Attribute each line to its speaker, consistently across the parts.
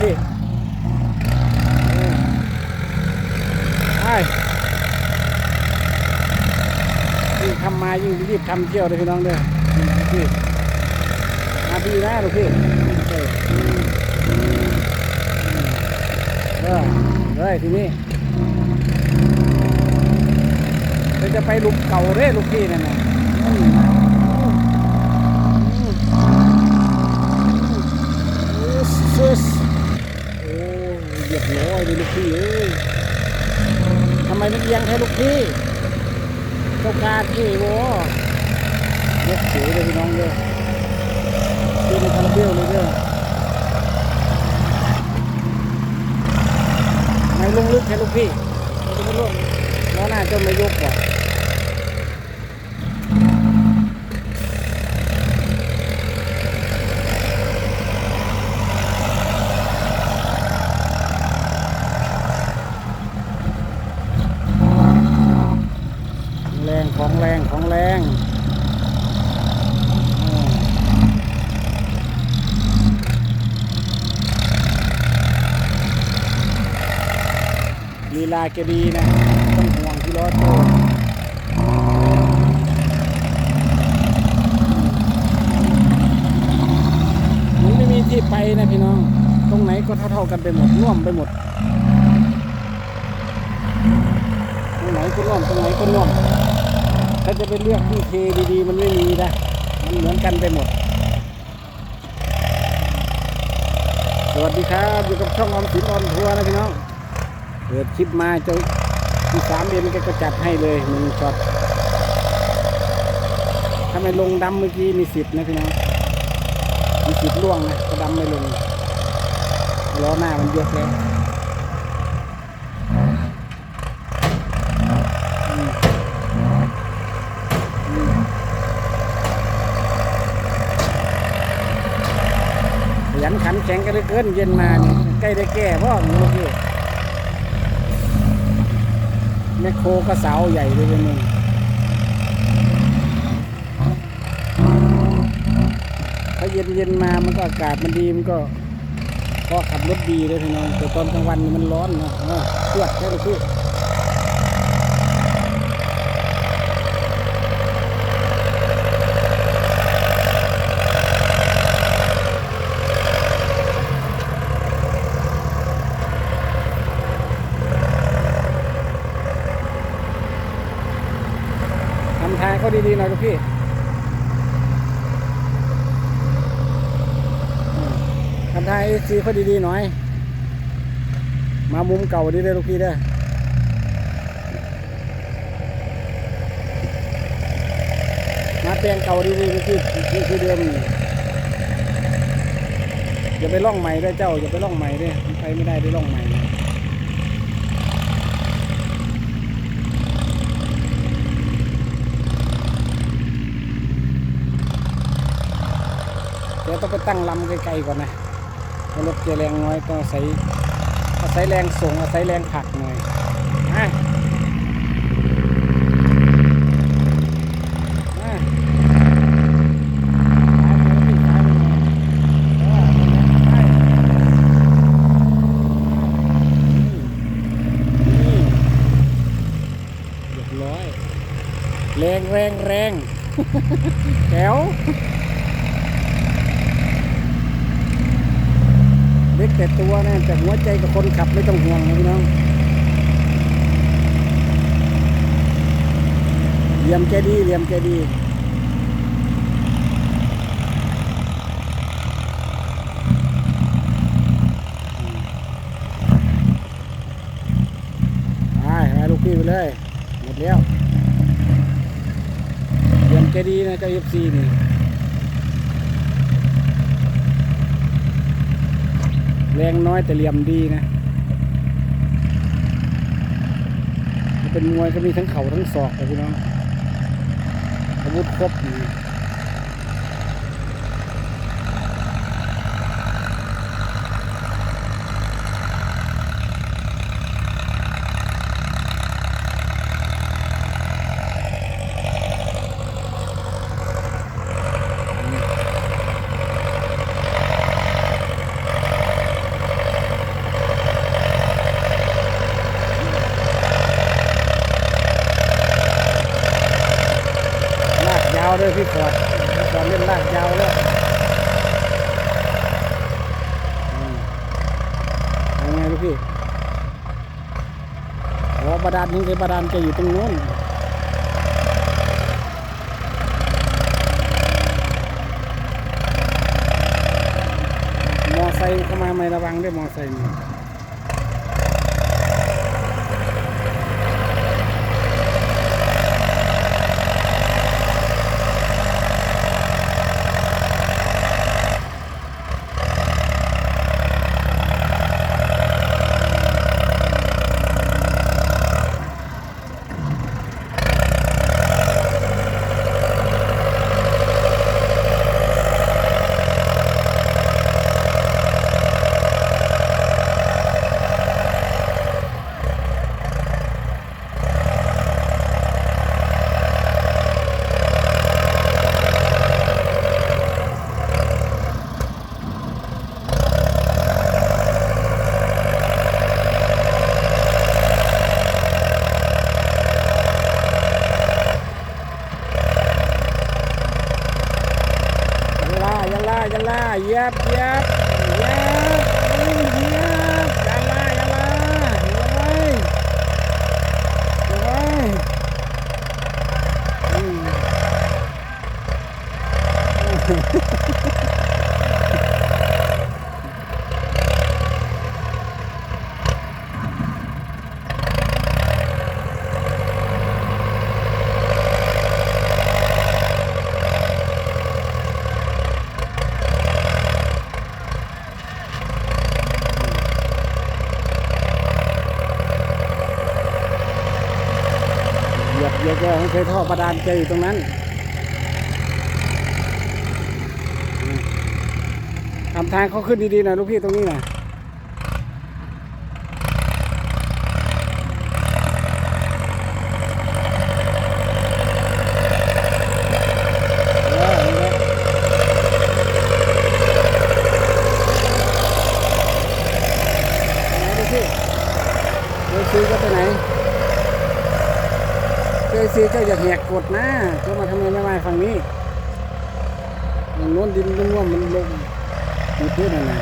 Speaker 1: พี่เออไปยิ่งทำมายิ่งรีบทำเที่ยวเลยพี่น้องเด้อพี่มาดีนะลูกพี่เออเออเลยทีนี้เราจะไปลุมเก่าเด้ลูกพี่นั่นนะอืมอืมอืมซึสโอ้เหยียบร้อยเลยลูกพี่เอ้ย สียงให้ลูกพี่เจ้ากาที่โว้ยกเฉยเลยพี่น้องเด้อคือในคาราเบลเลยเด้อไม่ลงลึกให้ลูกพี่ไม่ต้องลงล้อหน้าจนไม่ยกว่ะของแรงของแรงของแรงอืม ลีลาแกดีนะต้องห่วงที่ล้อโตมันไม่มีที่ไปนะพี่น้อง ตรงไหนก็เท่าๆกันไปหมดร่วมไปหมด ตรงไหนก็ร่วมตรงไหนก็ร่วมถ้าจะไปเลือกที่เทดีๆ มันไม่มีนะมันเหมือนกันไปหมดสวัสดีครับ อยู่กับช่องออมสินออนทัวร์นะพี่น้อง เปิดคลิปมาเจะที่สามเดือนแกก็จัดให้เลยหนึ่งช็อตถ้าไม่ลงดำเมื่อกี้มีสิทธิ์นะพี่น้องมีสิทธิ์ล่วงนะถ้าดำไม่ลงล้อหน้ามันยกแล้วขยันขันแข็งกันเหลือเกินเย็นมาเนี่ยใกล้ได้แก่พ่อหนูพี่ แมคโครก็เสาใหญ่เลยนึงถ้าเย็นเย็นมามันก็อากาศมันดีมันก็พอขับรถดีเลยพี่น้องแต่ตอนกลางวันมันร้อนนะเออเชือดแค่เลยพี่ทำทางก็ดีๆหน่อยลูกพี่อืมทำทาง เอซีเขาดีๆหน่อย มามุมเก่าดีเลยลูกพี่เด้อมาแปลงเก่าดีๆลูกพี่ที่ที่เดิมอย่าไปล่องใหม่ด้วยเจ้าอย่าไปล่องใหม่ด้วยไปไม่ได้ด้วยล่องใหม่เดี๋ยวต้องไปตั้งลำไกลๆก่อนนะ รถเกียร์แรงน้อยต้องอาศัยอาศัยแรงส่งอาศัยแรงผักหน่อยห้ายไปแล้วพี่ซ้ายไปเลยเออนั่นแหละไปนี่นี่เรียบร้อยแรงแรงแรงแก้ว เล็กแต่ตัวนะแต่หัวใจกับคนขับไม่ต้องห่วงนะพี่น้องเหลี่ยมแกดีเหลี่ยมแกดีไปไปลูกพี่ไปเลย หมดแล้วเหลี่ยมแกดีนะเจ้าเอฟซีนี่ แรงน้อยแต่เหลี่ยมดีนะ เป็นมวยก็มีทั้งเข่าทั้งศอกเลยพี่น้องอาวุธครบนี่พี่าลนี่คือบาดานจะอยู่ตรงนู้นมอไซค์เข้ามาไม่ระวังด้วยมอไซค์นี่ ยัลลายัลลายัลลาเย็บเย็บเย็บอุ้ยเย็บยัลลายัลลาเย็บไว้เย็บไว้อืม เหยียบเหยียบก็เคยท่อประดานเจออยู่ตรงนั้นอืม ทำทางเขาขึ้นดีๆหน่อยลูกพี่ตรงนี้นะเนี่แหละไหนดูสิเดี๋ยวซื้อก็ไปไหนเจซีเจ้าอย่าแหกกฎนะเจ้ามาทำไมไม่มาฝั่งนี้อย่างโน้นดินร่วมมันลง อยู่พื้นนั่นนะ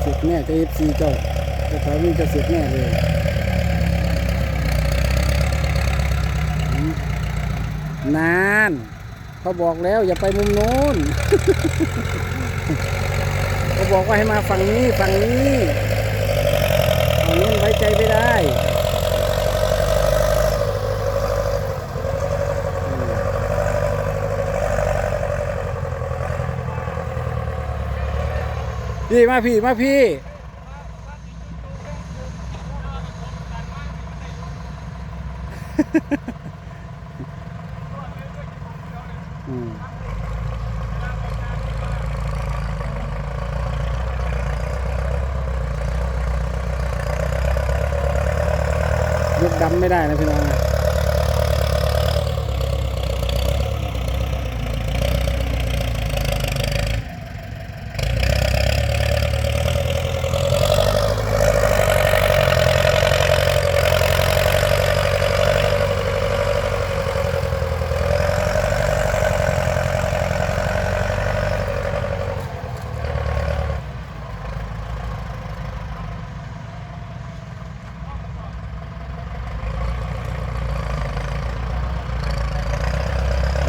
Speaker 1: เสร็จแน่จะเอฟซีเจ้าจะแถวนี้จะเสร็จแน่เลยนาน เขาบอกแล้วอย่าไปมุมโน้นเขาบอกว่าให้มาฝั่งนี้ฝั่งนี้ฝั่งนู้นไว้ใจไม่ได้พี่มาพี่มาพี่มยกดำ ไม่ได้นะพี่น้องนะ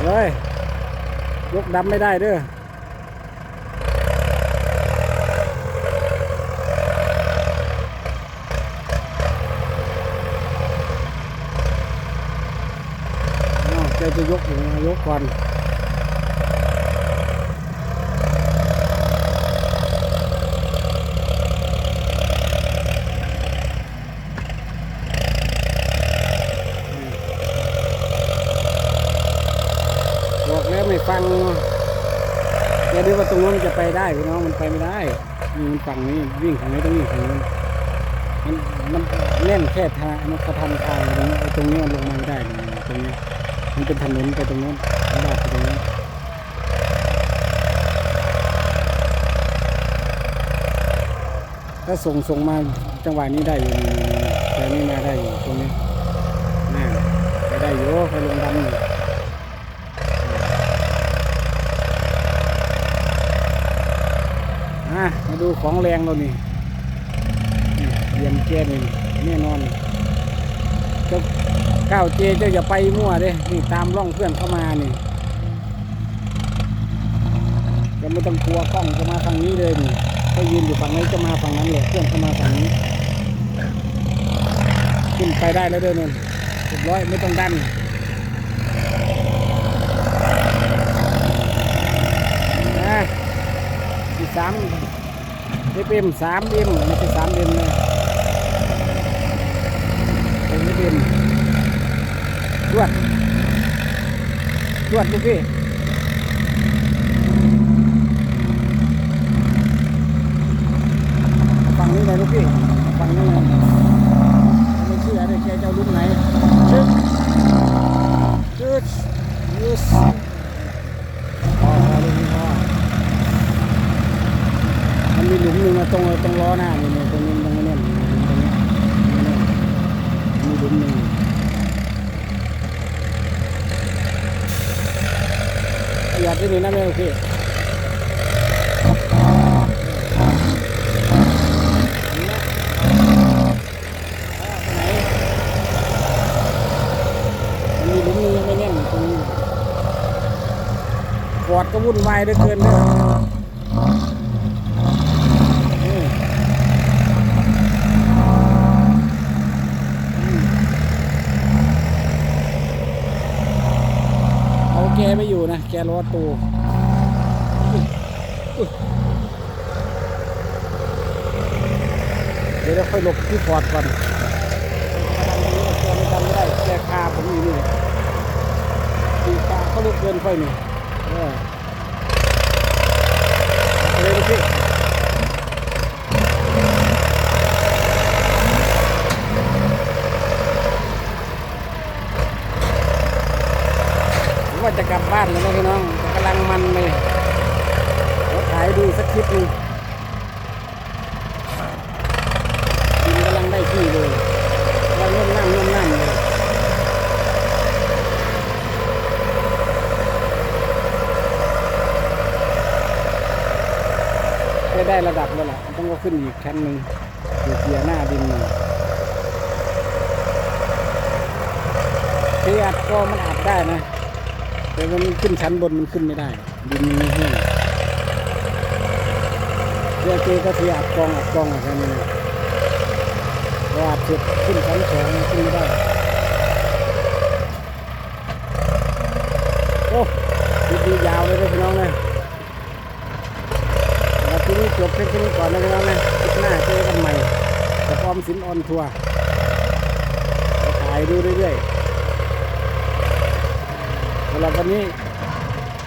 Speaker 1: เฮ้ยยกดำไม่ได้เด้อจะยกอยู่ยกก่อน บอกแล้วไม่ฟังอย่าดูว่าตรงนู้นมันจะไปได้พี่น้องมันไปไม่ได้มันฝั่งนี้วิ่งทางนี้ต้องวิ่งทางนู้มันมันเล่นแค่ทางมันเขาทำทางตรงนี้ตรงนี้มันลงมาไม่ได้ตรงนี้ มันเป็นถนนไปตรงนู้นลาดไปตรงนู้ถ้าส่งส่งมาจังหวะนี้ได้อยู่นี่แต่นี่มาได้อยู่ตรงนี้น่าไปได้อยู่ไปลงดำอยู่อะมา ดูของแรงเรานี่เยี่ยมแก่นี่แน่นอนเจ้าก้าวเจเจ้าอย่าไปมั่วเด้นี่ตามร่องเพื่อนเข้ามานี่จะไม่ต้องกลัวกล้องจะมาฝั่งนี้เลยนี่ก็ยืนอยู่ฝั่งนี้จะมาฝั่งนั้นเลยเพื่อนเข้ามาฝั่งนี้ขึ้นไปได้แล้วเด้อเนี่ยเรียบร้อยไม่ต้องดันนะอีกสาม เอ็มสามเอ็มไม่ใช่สามเอ็มนะเป็นเอ็มรวดรวดลูกพี่ฝั่งนี้เลยลูกพี่ฝั่งนี้เลยไม่เชื่อเลยแกจะเอาลูกไหนชึดชึดยูสพอพอลูกนี้พอ มันมีหลุมหนึ่งอะตรงตรงล้อหน้านี่เนี่ยตรงนี้ตรงนี้เนี่ยตรงนี้เนี่ย มีหลุมหนึ่งประหยัดที่นี่นะแม่โอเคมีหนึ่งยังไม่แน่นตรงนี้ปอดก็วุ่นวายเหลือเกินเลยเอาแกไม่ อยู่นะแกรอตูอุ๊ยอุ๊ยเดี๋ยวเราค่อยหลบที่พอร์ตก่อนไม่จำไม่ได้แกคาผมอยู่นี่ตีคาเขาลุกเกินค่อยนี่เออเอาเลยพี่ผมว่าจะกลับบ้านแล้วนะพี่น้องแต่กำลังมันเลยเดี๋ยวถ่ายดูสักคลิปหนึงกินกำลังได้ที่เลยกำลังนุ่มน้ำนุ่มน้ำเลย ได้ได้ระดับแล้วล่ะต้องก็ขึ้นอีกชั้นหนึ่งอยู่เกียร์หน้าดินนึ่เทียดก็มันอัดได้นะ แต่มันขึ้นชั้นบนมันขึ้นไม่ได้ ดินมันไม่แห้งเรือเจก็เทียอัดกองอัดกองอะไรนี่พออัดเสร็จขึ้นชั้นสองขึ้นไม่ได้โอ้คลิปนี้ยาวเลยพี่น้องนะแล้วที นี้จบเพียงแค่นี้ก่อนนะพี่น้องนะคลิปหน้าเจอกันใหม่กับออมสินออนทัวร์ถ่ายดูเรื่อยๆสำหรับวันนี้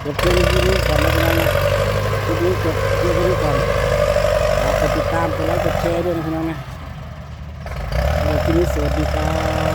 Speaker 1: จบเพียงแค่นี้ก่อนนะพี่น้องนะคลิปนี้จบเพียงแค่นี้ก่อนฝากติดตามกดไลค์กดแชร์ด้วยนะพี่น้องนะคลิปนี้สวัสดีครับ